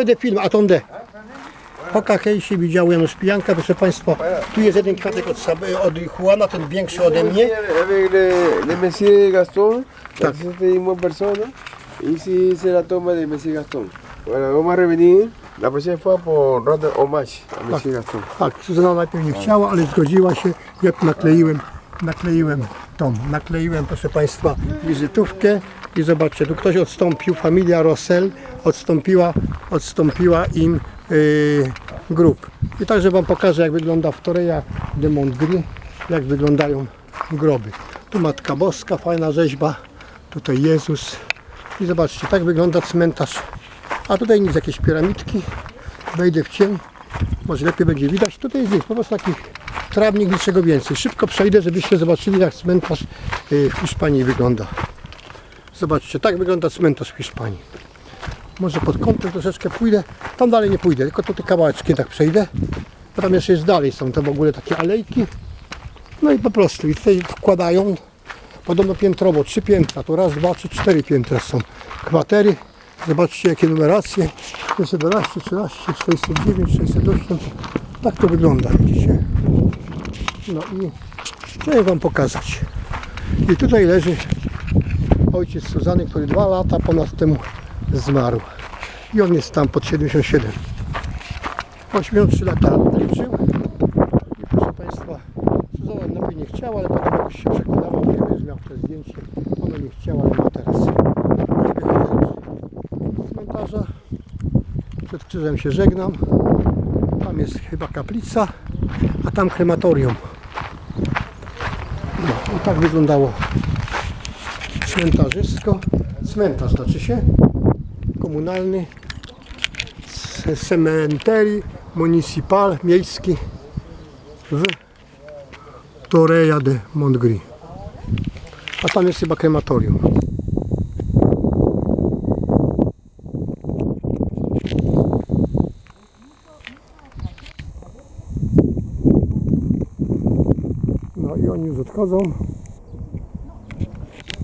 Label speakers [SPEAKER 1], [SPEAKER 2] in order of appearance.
[SPEAKER 1] Będę film, attendez. Oka się widział Janusz Pijanka, proszę Państwa. Tu jest jeden kwiatek od, od Juana, ten większy ode mnie.
[SPEAKER 2] Gaston, la misma persona, ici c'est la tombe de Monsieur Gaston. Voilà, vamos a revenir la próxima fois pour rendre hommage à Monsieur Gaston.
[SPEAKER 1] Tak, Suzana najpierw nie chciała, ale zgodziła się. Ja tu nakleiłem, nakleiłem tą, nakleiłem, proszę Państwa, wizytówkę. I zobaczcie, tu ktoś odstąpił, familia Rossel odstąpiła, odstąpiła im yy, grup. I także Wam pokażę, jak wygląda w Toreja de Montgrí, jak wyglądają groby. Tu Matka Boska, fajna rzeźba, tutaj Jezus. I zobaczcie, tak wygląda cmentarz. A tutaj nic, jakieś piramidki. Wejdę w cień, może lepiej będzie widać. Tutaj jest nic, po prostu taki trawnik, niczego więcej. Szybko przejdę, żebyście zobaczyli, jak cmentarz yy, w Hiszpanii wygląda. Zobaczcie, tak wygląda cmentarz w Hiszpanii. Może pod kątem troszeczkę pójdę. Tam dalej nie pójdę, tylko tutaj kawałeczkiem tak przejdę. Tam jeszcze jest dalej, są to w ogóle takie alejki. No i po prostu i tutaj wkładają podobno piętrowo, trzy piętra, to raz, dwa, trzy, cztery piętra są kwatery. Zobaczcie jakie numeracje. 611, 13, 609, 608. Tak to wygląda, widzicie. No i chcę Wam pokazać. I tutaj leży ojciec Suzany, który dwa lata ponad temu zmarł. I on jest tam pod 77. 83 lata liczył. I proszę Państwa, Suzana najpierw nie chciała, ale potem jakoś się przekonała, nie będziesz miał te zdjęcie. Ona nie chciała, ale ma teraz. Z cmentarza. Przed krzyżem się żegnam. Tam jest chyba kaplica, a tam krematorium. I tak wyglądało cmentarzysko. Cmentarz znaczy się komunalny. C- Cementery municipal miejski w Toreja de Montgrí. A tam jest chyba krematorium. No i oni już odchodzą.